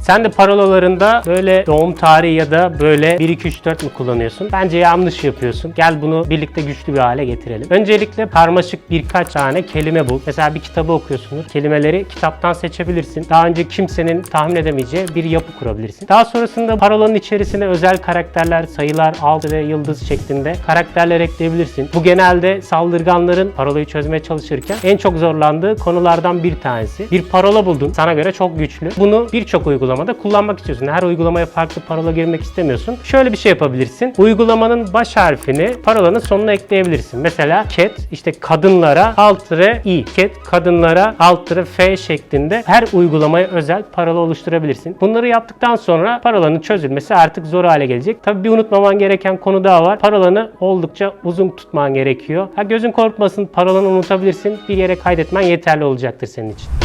Sen de parolalarında böyle doğum tarihi ya da böyle 1 2 3 4 mü kullanıyorsun? Bence yanlış yapıyorsun. Gel bunu birlikte güçlü bir hale getirelim. Öncelikle karmaşık birkaç tane kelime bul. Mesela bir kitabı okuyorsunuz. Kelimeleri kitaptan seçebilirsin. Daha önce kimsenin tahmin edemeyeceği bir yapı kurabilirsin. Daha sonrasında parolanın içerisine özel karakterler, sayılar, alt ve yıldız şeklinde karakterler ekleyebilirsin. Bu genelde saldırganların parolayı çözmeye çalışırken en çok zorlandığı konulardan bir tanesi. Bir parola buldun. Sana göre çok güçlü. Bunu birçok uygulamada kullanmak istiyorsun. Her uygulamaya farklı parola girmek istemiyorsun. Şöyle bir şey yapabilirsin. Uygulamanın baş harfini parolanın sonuna ekleyebilirsin. Mesela cat işte kadınlara alt i. Cat kadınlara alt f şeklinde her uygulamaya özel parola oluşturabilirsin. Bunları yaptıktan sonra parolanın çözülmesi artık zor hale gelecek. Tabii bir unutmaman gereken konu daha var. Parolanı oldukça uzun tutman gerekiyor. Ha gözün korkmasın parolanı unutabilirsin. Bir yere kaydetmen yeterli olacaktır senin için.